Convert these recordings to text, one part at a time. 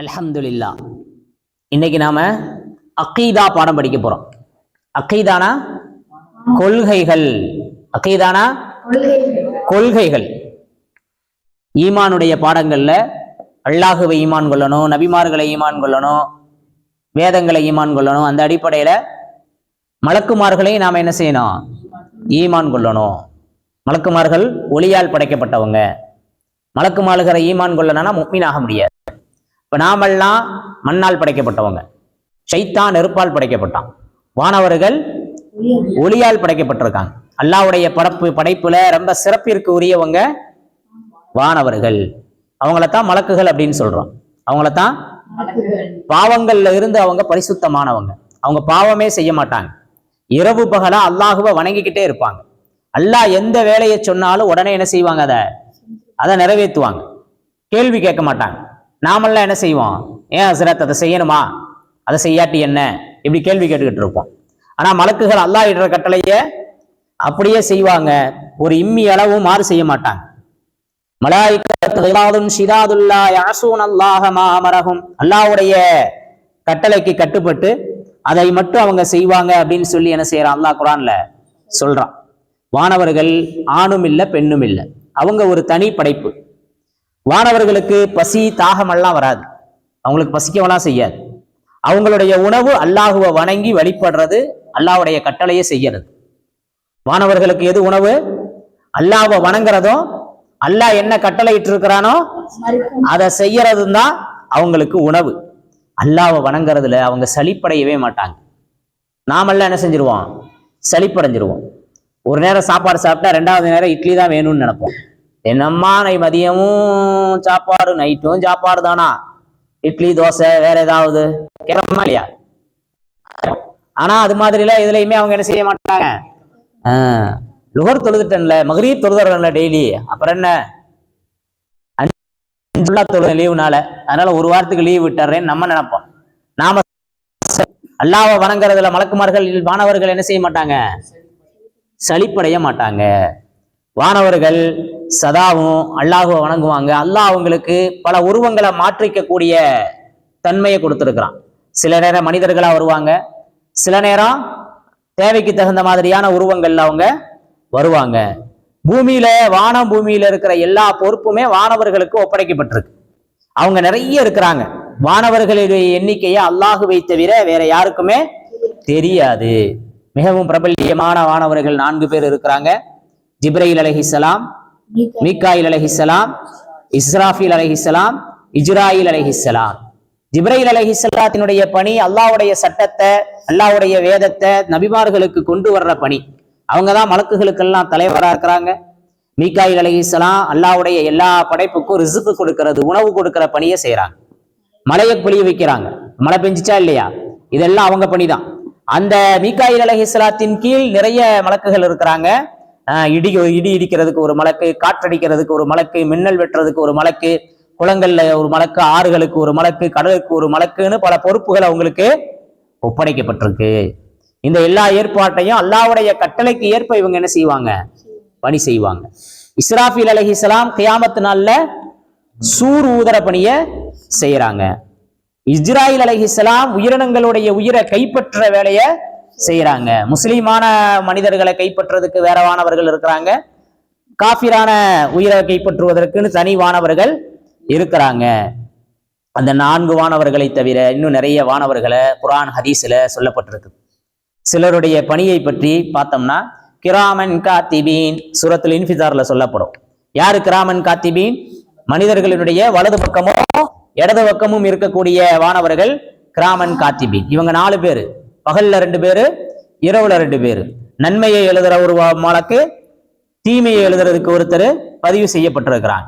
அல்ஹம்துலில்லா. இன்னைக்கு நாம அக்கீதா பாடம் படிக்க போறோம். அக்கீதானா கொள்கைகள். அக்கீதானா கொள்கைகள். ஈமானுடைய பாடங்கள்ல அல்லாஹுவை ஈமான் கொள்ளணும் நபிமார்களை ஈமான் கொள்ளணும் வேதங்களை ஈமான் கொள்ளணும். அந்த அடிப்படையில மலக்குமார்களை நாம் என்ன செய்யணும்? ஈமான் கொள்ளணும். மலக்குமார்கள் ஒளியால் படைக்கப்பட்டவங்க. மலக்குமார்களை ஈமான் கொள்ளணும்னா முக்மீனாக முடியாது. இப்ப நாமெல்லாம் மண்ணால் படைக்கப்பட்டவங்க. சைத்தான் நெருப்பால் படைக்கப்பட்டான். வானவர்கள் ஒளியால் படைக்கப்பட்டிருக்காங்க. அல்லாவுடைய படைப்பு படைப்புல ரொம்ப சிறப்பிற்கு உரியவங்க வானவர்கள். அவங்களத்தான் மலக்குகள் அப்படின்னு சொல்றோம். அவங்களத்தான் பாவங்கள்ல இருந்து அவங்க பரிசுத்தமானவங்க. அவங்க பாவமே செய்ய மாட்டாங்க. இரவு பகலா அல்லாஹுவை வணங்கிக்கிட்டே இருப்பாங்க. அல்லாஹ் எந்த வேலையை சொன்னாலும் உடனே என்ன செய்வாங்க அதை? அதை நிறைவேற்றுவாங்க. கேள்வி கேட்க மாட்டாங்க. நாமெல்லாம் என்ன செய்வோம்? ஏன் ஹசரத் அதை செய்யணுமா? அதை செய்யாட்டி என்ன? இப்படி கேள்வி கேட்டுக்கிட்டு இருப்போம். ஆனா மலக்குகள் அல்லாஹ் இடுற கட்டளைய அப்படியே செய்வாங்க. ஒரு இம்மி அளவும் மாறு செய்ய மாட்டாங்க. மலாய்க்கும் ஷிதாதுல்லா யாசூன் அல்லாஹ மாமரகும் அல்லாஹ்வுடைய கட்டளைக்கு கட்டுப்பட்டு அதை மட்டும் அவங்க செய்வாங்க அப்படின்னு சொல்லி என்ன செய்யறான்? அல்லாஹ் குரான்ல சொல்றான். வானவர்கள் ஆணும் இல்லை பெண்ணும் இல்லை. அவங்க ஒரு தனி படைப்பு. வானவர்களுக்கு பசி தாகமெல்லாம் வராது. அவங்களுக்கு பசிக்கவெல்லாம் செய்யாது. அவங்களுடைய உணவு அல்லாஹுவை வணங்கி வழிபடுறது அல்லாஹுடைய கட்டளையை செய்யறது வானவர்களுக்கு எது உணவு? அல்லாஹ்வை வணங்குறதும் அல்லாஹ் என்ன கட்டளையிட்டு இருக்கிறானோ அதை செய்யறது தான் அவங்களுக்கு உணவு. அல்லாவை வணங்குறதுல அவங்க சளிப்படையவே மாட்டாங்க. நாமெல்லாம் என்ன செஞ்சிருவோம்? சளிப்படைஞ்சிருவோம். ஒரு நேரம் சாப்பாடு சாப்பிட்டா ரெண்டாவது நேரம் இட்லி தான் வேணும்னு நினைப்போம். என்னம்மா நை மதியமும் சாப்பாடு நைட்டும் சாப்பாடு தானா இட்லி தோசை வேற ஏதாவது? கேட்கறோமா இல்லையா? ஆனா அது மாதிரிலாம் எதுலையுமே அவங்க என்ன செய்ய மாட்டாங்க. ஆஹ், லுகர் தொழுதுட்டன்ல மகரீப் தொழுதுறன்ல டெய்லி. அப்புறம் என்ன? அஞ்சு தொழுது லீவுனால. அதனால ஒரு வாரத்துக்கு லீவ் விட்டுறேன்னு நம்ம நினைப்போம். நாம அல்லாவை வணங்குறதுல மலக்குமார்கள் வானவர்கள் என்ன செய்ய மாட்டாங்க? சளிப்படைய மாட்டாங்க. வானவர்கள் சதாவும் அல்லாஹுவை வணங்குவாங்க. அல்லாஹ் அவங்களுக்கு பல உருவங்களை மாற்றிக்கக்கூடிய தன்மையை கொடுத்துருக்கிறான். சில நேரம் மனிதர்களா வருவாங்க. சில நேரம் தேவைக்கு தகுந்த மாதிரியான உருவங்கள்ல அவங்க வருவாங்க. பூமியில வானம் பூமியில இருக்கிற எல்லா பொறுப்புமே வானவர்களுக்கு ஒப்படைக்கப்பட்டிருக்கு. அவங்க நிறைய இருக்கிறாங்க. வானவர்களுடைய எண்ணிக்கையை அல்லாஹுவை தவிர வேற யாருக்குமே தெரியாது. மிகவும் பிரபல்யமான வானவர்கள் நான்கு பேர் இருக்கிறாங்க. ஜிப்ரைல் அலஹிசலாம் மீகாயில் அலஹிசலாம் இஸ்ராஃபில் அலஹிசலாம் இஜ்ராயில் அலஹிசலாம் ஜிப்ரைல் அலைஹிஸ்ஸலாத்தினுடைய பணி அல்லாஹ்வுடைய சட்டத்தை அல்லாஹ்வுடைய வேதத்தை நபிமார்களுக்கு கொண்டு வர்ற பணி. அவங்க தான் மலக்குகளுக்கெல்லாம் தலைவரா இருக்கிறாங்க. மீகாயில் அலஹிசலாம் அல்லாவுடைய எல்லா படைப்புக்கும் ரிசுக்கு கொடுக்கிறது உணவு கொடுக்கிற பணியை செய்கிறாங்க மழையை பொழிய வைக்கிறாங்க. மழை பெஞ்சிச்சா இல்லையா? இதெல்லாம் அவங்க பணிதான். அந்த மீகாயில் அலஹிஸ்லாத்தின் கீழ் நிறைய மலக்குகள் இருக்கிறாங்க. இடி இடி இடிக்கிறதுக்கு ஒரு மலக்கு காற்றடிக்கிறதுக்கு ஒரு மலக்கு மின்னல் வெட்டுறதுக்கு ஒரு மலக்கு குளங்கள்ல ஒரு மலக்கு ஆறுகளுக்கு ஒரு மலக்கு கடலுக்கு ஒரு மலக்குன்னு பல பொறுப்புகள் அவங்களுக்கு ஒப்படைக்கப்பட்டிருக்கு. இந்த எல்லா ஏற்பாட்டையும் அல்லாவுடைய கட்டளைக்கு ஏற்ப இவங்க என்ன செய்வாங்க? பணி செய்வாங்க. இஸ்ராஃபில் அலைஹிஸ்ஸலாம் கியாமத்து நாள்ல சூர் ஊதர பணிய செய்யறாங்க இஸ்ராயில் அலைஹிஸ்ஸலாம் உயிரினங்களுடைய உயிரை கைப்பற்ற வேலையை செய்யறாங்க முஸ்லீமான மனிதர்களை கைப்பற்றுறதுக்கு வேற வானவர்கள் இருக்கிறாங்க. காஃபிரான உயிரை கைப்பற்றுவதற்குன்னு தனி வானவர்கள் இருக்கிறாங்க. அந்த நான்கு வானவர்களை தவிர இன்னும் நிறைய வானவர்களை குரான் ஹதீஸ்ல சொல்லப்பட்டிருக்கு. சிலருடைய பணியை பற்றி பார்த்தோம்னா கிராமன் காத்திபீன் சுரத்தில் இன்ஃபிதார்ல சொல்லப்படும். யாரு கிராமன் காத்திபீன்? மனிதர்களினுடைய வலது பக்கமும் இடது பக்கமும் இருக்கக்கூடிய வானவர்கள் கிராமன் காத்திபீன். இவங்க நாலு பேர். பகல்ல ரெண்டு பேரு இரவுல ரெண்டு பேரு. நன்மையை எழுதுற ஒரு மாலக்கு மலக்கு தீமையை எழுதுறதுக்கு ஒருத்தர் பதிவு செய்யப்பட்டிருக்கிறான்.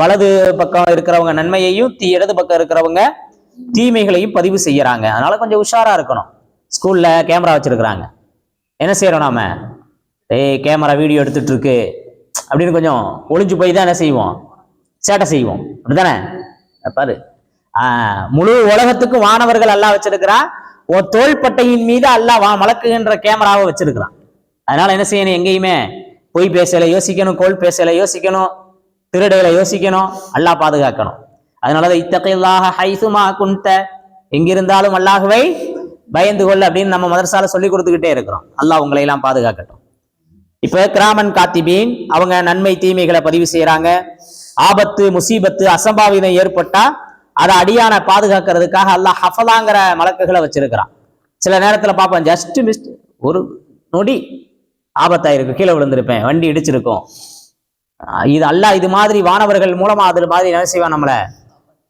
வலது பக்கம் இருக்கிறவங்க நன்மையையும் தீ இடது பக்கம் இருக்கிறவங்க தீமைகளையும் பதிவு செய்யறாங்க. அதனால கொஞ்சம் உஷாரா இருக்கணும். ஸ்கூல்ல கேமரா வச்சிருக்கிறாங்க. என்ன செய்யறோம் நாம? ஏய் கேமரா வீடியோ எடுத்துட்டு இருக்கு அப்படின்னு கொஞ்சம் ஒளிஞ்சு போய் தான் என்ன செய்வோம்? சேட்டை செய்வோம். அப்படிதானே பாரு. முழு உலகத்துக்கும் வானவர்கள் எல்லாம் வச்சிருக்கிறான் உன் தோள்பட்டையின் மீது அல்லாஹ் வா மலக்குகின்ற கேமராவை வச்சிருக்கிறான். அதனால என்ன செய்யணும் எங்கேயுமே? பொய் பேசல யோசிக்கணும் கோல் பேசல யோசிக்கணும் திருடையில யோசிக்கணும் அல்லாஹ் பாதுகாக்கணும். அதனால இத்தகையல்லாக ஹைசுமா குன்த. எங்கிருந்தாலும் அல்லாஹுவை பயந்து கொள்ள அப்படின்னு நம்ம மதரசால சொல்லி கொடுத்துக்கிட்டே இருக்கிறோம். அல்லாஹ் உங்களை எல்லாம் பாதுகாக்கட்டும். இப்ப கிராமன் காத்திபீன் அவங்க நன்மை தீமைகளை பதிவு செய்யறாங்க ஆபத்து முசீபத்து அசம்பாவிதம் ஏற்பட்டா அதை அடியான பாதுகாக்கிறதுக்காக அல்லாஹ் ஹஃபலாங்கிற மலக்குகளை வச்சிருக்கிறான். சில நேரத்தில் பார்ப்போம் ஜஸ்ட் மிஸ்ட் ஒரு நொடி ஆபத்தாயிருக்கு. கீழே விழுந்திருப்பேன் வண்டி இடிச்சிருக்கும். இது அல்ல இது மாதிரி வானவர்கள் மூலமா அது மாதிரி என்ன செய்வான்? நம்மளை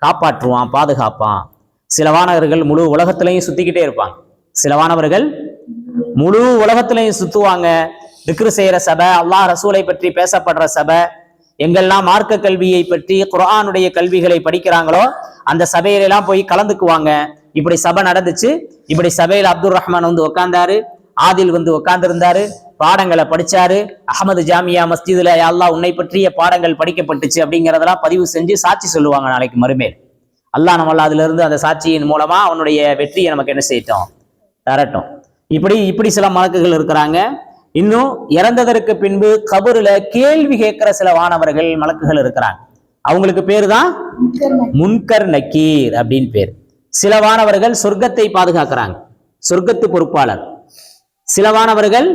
காப்பாற்றுவான் பாதுகாப்பான். சில வானவர்கள் முழு உலகத்திலையும் சுத்திக்கிட்டே இருப்பாங்க. சில வானவர்கள் முழு உலகத்திலையும் சுத்துவாங்க. திக்ரு செய்யற சபை அல்லாஹ் ரசூலை பற்றி பேசப்படுற சபை எங்கெல்லாம் மார்க்க கல்வியை பற்றி குரானுடைய கல்விகளை படிக்கிறாங்களோ அந்த சபையிலெல்லாம் போய் கலந்துக்குவாங்க. இப்படி சபை நடந்துச்சு. இப்படி சபையில் அப்துல் ரஹ்மான் வந்து உட்கார்ந்தாரு ஆதில் வந்து உட்கார்ந்திருந்தாரு பாடங்களை படிச்சாரு. அகமது ஜாமியா மஸ்ஜிதுல அல்லாஹ் உன்னை பற்றிய பாடங்கள் படிக்கப்பட்டுச்சு அப்படிங்கிறதெல்லாம் பதிவு செஞ்சு சாட்சி சொல்லுவாங்க நாளைக்கு மறுமேல். அல்லாஹ் நம்மள அதுல இருந்து அந்த சாட்சியின் மூலமா அவனுடைய வெற்றியை நமக்கு என்ன செய்யட்டும்? தரட்டும். இப்படி இப்படி சில மலக்குகள் இருக்கிறாங்க. இன்னும் இறந்ததற்கு பின்பு கபருல கேள்வி கேட்கிற சில வானவர்கள் மலக்குகள் இருக்கிறாங்க. அவங்களுக்கு பேரு தான் முன்கர் நக்கீர் அப்படின்னு பேர். சில வானவர்கள் சொர்க்கத்தை பாதுகாக்கிறாங்க. சொர்க்கத்து பொறுப்பாளர். சில வானவர்கள்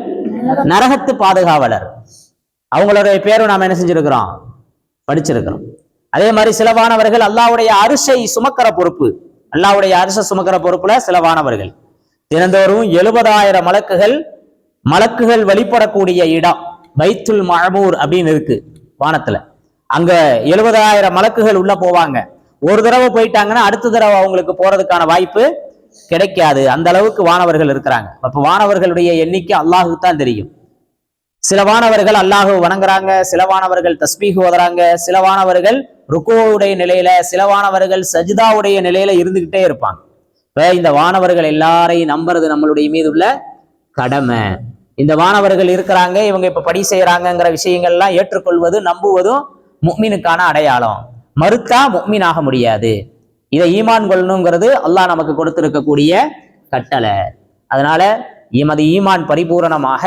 நரகத்து பாதுகாவலர். அவங்களுடைய பேரும் நாம என்ன செஞ்சிருக்கிறோம்? படிச்சிருக்கிறோம். அதே மாதிரி சில வானவர்கள் அல்லாஹ்வுடைய அரிசை சுமக்கிற பொறுப்பு. அல்லாஹ்வுடைய அரிசை சுமக்கிற பொறுப்புல சில வானவர்கள். தினந்தோறும் எழுபதாயிரம் மலக்குகள் மலக்குகள் வழிபடக்கூடிய இடம். பைத்துல் மஹமூர் அப்படின்னு இருக்கு வானத்துல. அங்க எழுபதாயிரம் மலக்குகள் உள்ள போவாங்க. ஒரு தடவை போயிட்டாங்கன்னா அடுத்த தடவை அவங்களுக்கு போறதுக்கான வாய்ப்பு கிடைக்காது. அந்த அளவுக்கு வானவர்கள் இருக்கிறாங்க. அப்ப வானவர்களுடைய எண்ணிக்கை அல்லாஹுக்கு தான் தெரியும். சில வானவர்கள் அல்லாஹு வணங்குறாங்க சில வானவர்கள் தஸ்பீக் ஓதுறாங்க சில வானவர்கள் நிலையில சில வானவர்கள் சஜிதாவுடைய நிலையில இருந்துகிட்டே இருப்பாங்க. இப்ப இந்த வானவர்கள் எல்லாரையும் நம்புறது நம்மளுடைய மீது உள்ள கடமை. இந்த வானவர்கள் இருக்கிறாங்க இவங்க இப்ப படி செய்யறாங்கங்கிற விஷயங்கள்லாம் ஏற்றுக்கொள்வது நம்புவதும் முக்மீனுக்கான அடையாளம். மறுத்தா முக்மீனாக முடியாது. இதை ஈமான் கொள்ளணுங்கிறது அல்லாஹ் நமக்கு கொடுத்திருக்கக்கூடிய கட்டளை. அதனால எமது ஈமான் பரிபூரணமாக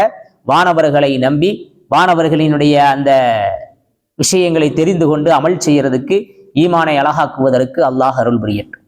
வானவர்களை நம்பி வானவர்களினுடைய அந்த விஷயங்களை தெரிந்து கொண்டு அமல் செய்யறதுக்கு ஈமானை அழகாக்குவதற்கு அல்லாஹ் அருள் புரியட்டும்